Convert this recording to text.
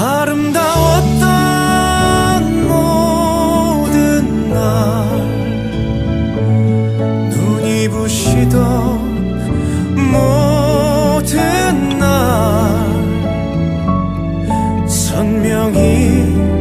아름다웠던 모든 날. 눈이 부시던 모든 날. 선명히